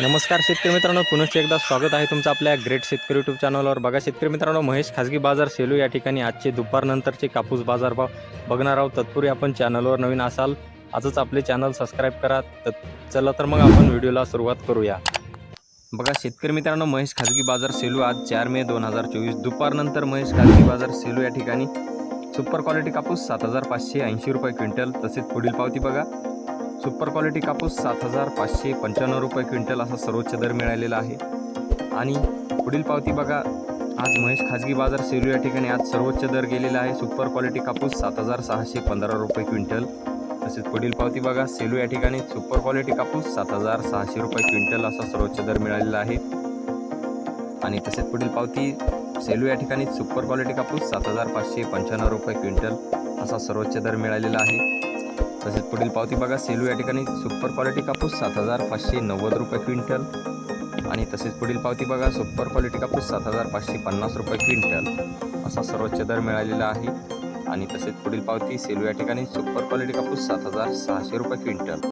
नमस्कार शेतकरी मित्रांनो पुनश्च एकदा स्वागत आहे तुमचं आपल्या ग्रेट शेतकरी यूट्यूब चॅनलवर बघा शेतकरी मित्रांनो महेश खाजगी बाजार सेलू या ठिकाणी आजचे दुपारनंतरचे कापूस बाजारभाव बघणार आहोत. तत्पूर्वी आपण चॅनलवर नवीन असाल आजच आपले चॅनल सबस्क्राईब करा. तर चला तर मग आपण व्हिडिओला सुरुवात करूया. बघा शेतकरी मित्रांनो महेश खाजगी बाजार सेलू आज चार मे दोन हजार चोवीस. दुपारनंतर महेश खाजगी बाजार सेलू या ठिकाणी सुपर क्वालिटी कापूस सात हजार पाचशे ऐंशी रुपये क्विंटल तसेच पुढील पावती बघा. सुपर क्वालिटी कापूस सात हजार पाचशे पंच्याण्णव रुपये क्विंटल असा सर्वोच्च दर मिळालेला आहे. आणि पुढील पावती बघा आज महेश खाजगी बाजार सेलू या ठिकाणी आज सर्वोच्च दर गेलेला आहे. सुपर क्वालिटी कापूस सात हजार सहाशे पंधरा रुपये क्विंटल. तसेच पुढील पावती बघा सेलू या ठिकाणी सुपर क्वालिटी कापूस सात हजार सहाशे रुपये क्विंटल असा सर्वोच्च दर मिळालेला आहे. आणि तसेच पुढील पावती सेलू या ठिकाणी सुपर क्वालिटी कापूस सात हजार पाचशे पंच्याण्णव रुपये क्विंटल असा सर्वोच्च दर मिळालेला आहे. तसेच पुढील पावती बघा. सेलू या ठिकाणी सुपर क्वालिटी कापूस सात हजार पाचशे नव्वद रुपये क्विंटल. आणि तसेच पुढील पावती बघा. सुपर क्वालिटी कापूस सात हजार पाचशे पन्नास रुपये क्विंटल. असा सर्वोच्च दर मिळालेला आहे. आणि तसेच पुढील पावती सेलू या ठिकाणी सुपर क्वालिटी कापूस सात हजार सहाशे रुपये क्विंटल.